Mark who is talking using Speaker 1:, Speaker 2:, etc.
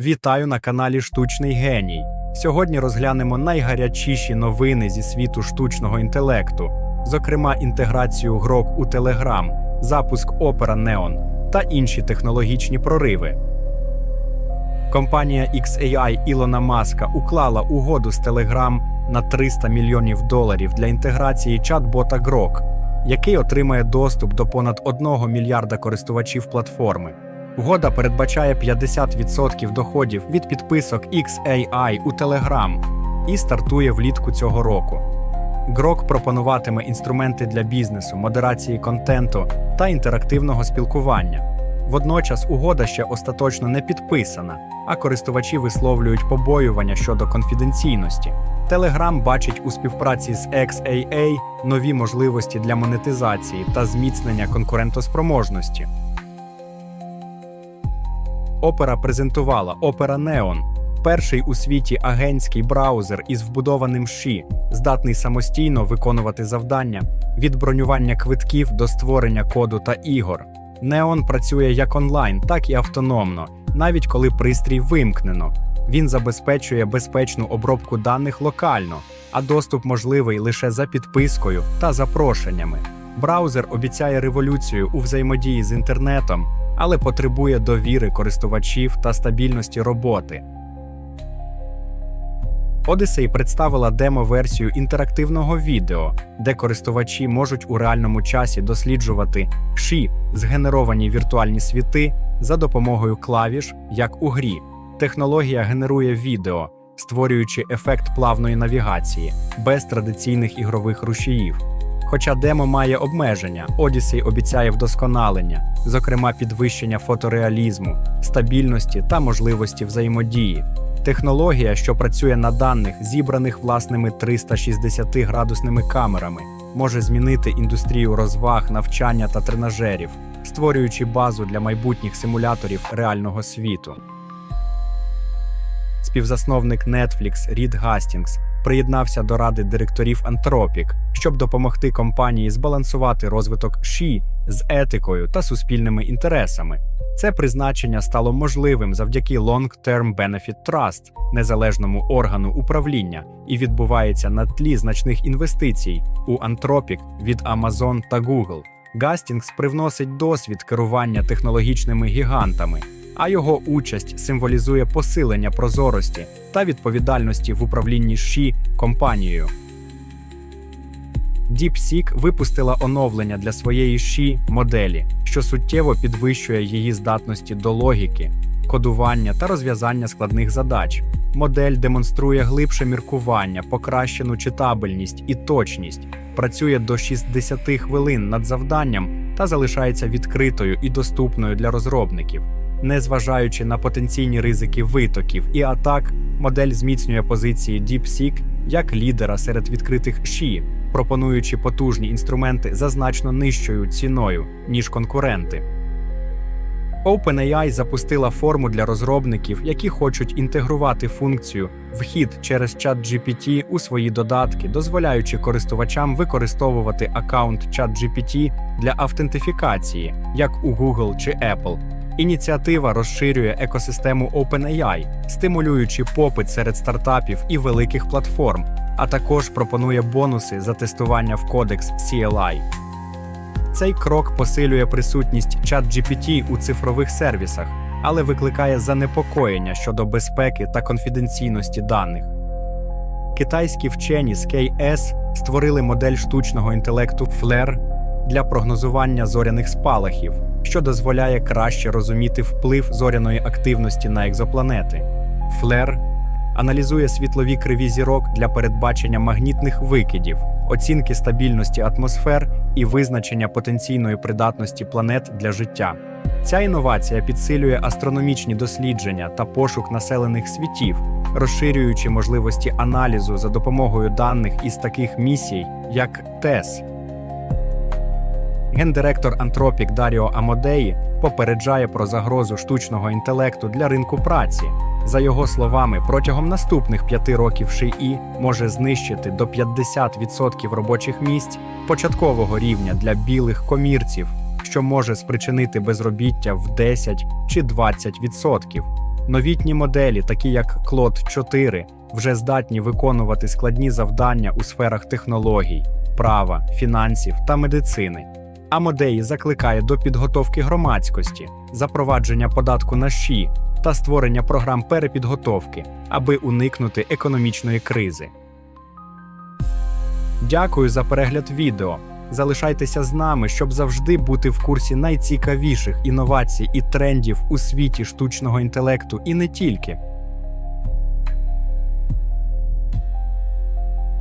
Speaker 1: Вітаю на каналі Штучний Геній. Сьогодні розглянемо найгарячіші новини зі світу штучного інтелекту, зокрема інтеграцію грок у Telegram, запуск Opera Neon та інші технологічні прориви. Компанія XAI Ілона Маска уклала угоду з Telegram на 300 мільйонів доларів для інтеграції чат-бота Grok, який отримає доступ до понад 1 мільярда користувачів платформи. Угода передбачає 50% доходів від підписок XAI у Telegram і стартує влітку цього року. Grok пропонуватиме інструменти для бізнесу, модерації контенту та інтерактивного спілкування. Водночас угода ще остаточно не підписана, а користувачі висловлюють побоювання щодо конфіденційності. Telegram бачить у співпраці з XAA нові можливості для монетизації та зміцнення конкурентоспроможності. Opera презентувала Opera Neon – перший у світі агентський браузер із вбудованим ші, здатний самостійно виконувати завдання від бронювання квитків до створення коду та ігор. Neon працює як онлайн, так і автономно, навіть коли пристрій вимкнено. Він забезпечує безпечну обробку даних локально, а доступ можливий лише за підпискою та запрошеннями. Браузер обіцяє революцію у взаємодії з інтернетом, але потребує довіри користувачів та стабільності роботи. Odyssey представила демо-версію інтерактивного відео, де користувачі можуть у реальному часі досліджувати ші згенеровані віртуальні світи за допомогою клавіш, як у грі. Технологія генерує відео, створюючи ефект плавної навігації без традиційних ігрових рушіїв. Хоча демо має обмеження, Odyssey обіцяє вдосконалення, зокрема підвищення фотореалізму, стабільності та можливості взаємодії. Технологія, що працює на даних, зібраних власними 360-градусними камерами, може змінити індустрію розваг, навчання та тренажерів, створюючи базу для майбутніх симуляторів реального світу. Співзасновник Netflix Рід Гастінгс приєднався до ради директорів Anthropic, щоб допомогти компанії збалансувати розвиток ШІ з етикою та суспільними інтересами. Це призначення стало можливим завдяки Long Term Benefit Trust, незалежному органу управління, і відбувається на тлі значних інвестицій у Anthropic від Amazon та Google. Гастінгс привносить досвід керування технологічними гігантами, а його участь символізує посилення прозорості та відповідальності в управлінні ШІ компанією. DeepSeek випустила оновлення для своєї ші моделі, що суттєво підвищує її здатності до логіки, кодування та розв'язання складних задач. Модель демонструє глибше міркування, покращену читабельність і точність, працює до 60 хвилин над завданням та залишається відкритою і доступною для розробників. Незважаючи на потенційні ризики витоків і атак, модель зміцнює позиції DeepSeek як лідера серед відкритих ші, пропонуючи потужні інструменти за значно нижчою ціною, ніж конкуренти. OpenAI запустила форму для розробників, які хочуть інтегрувати функцію вхід через ChatGPT у свої додатки, дозволяючи користувачам використовувати аккаунт ChatGPT для автентифікації, як у Google чи Apple. Ініціатива розширює екосистему OpenAI, стимулюючи попит серед стартапів і великих платформ, а також пропонує бонуси за тестування в кодекс CLI. Цей крок посилює присутність ChatGPT у цифрових сервісах, але викликає занепокоєння щодо безпеки та конфіденційності даних. Китайські вчені з KS створили модель штучного інтелекту FLAIR для прогнозування зоряних спалахів, що дозволяє краще розуміти вплив зоряної активності на екзопланети. FLAIR аналізує світлові криві зірок для передбачення магнітних викидів, оцінки стабільності атмосфер і визначення потенційної придатності планет для життя. Ця інновація підсилює астрономічні дослідження та пошук населених світів, розширюючи можливості аналізу за допомогою даних із таких місій, як ТЕС. Гендиректор Anthropic Даріо Амодеї попереджає про загрозу штучного інтелекту для ринку праці. За його словами, протягом наступних п'яти років ШІІ може знищити до 50% робочих місць початкового рівня для білих комірців, що може спричинити безробіття в 10 чи 20%. Новітні моделі, такі як Claude 4, вже здатні виконувати складні завдання у сферах технологій, права, фінансів та медицини. Амодеї закликає до підготовки громадськості, запровадження податку на ЩІ та створення програм перепідготовки, аби уникнути економічної кризи. Дякую за перегляд відео. Залишайтеся з нами, щоб завжди бути в курсі найцікавіших інновацій і трендів у світі штучного інтелекту і не тільки.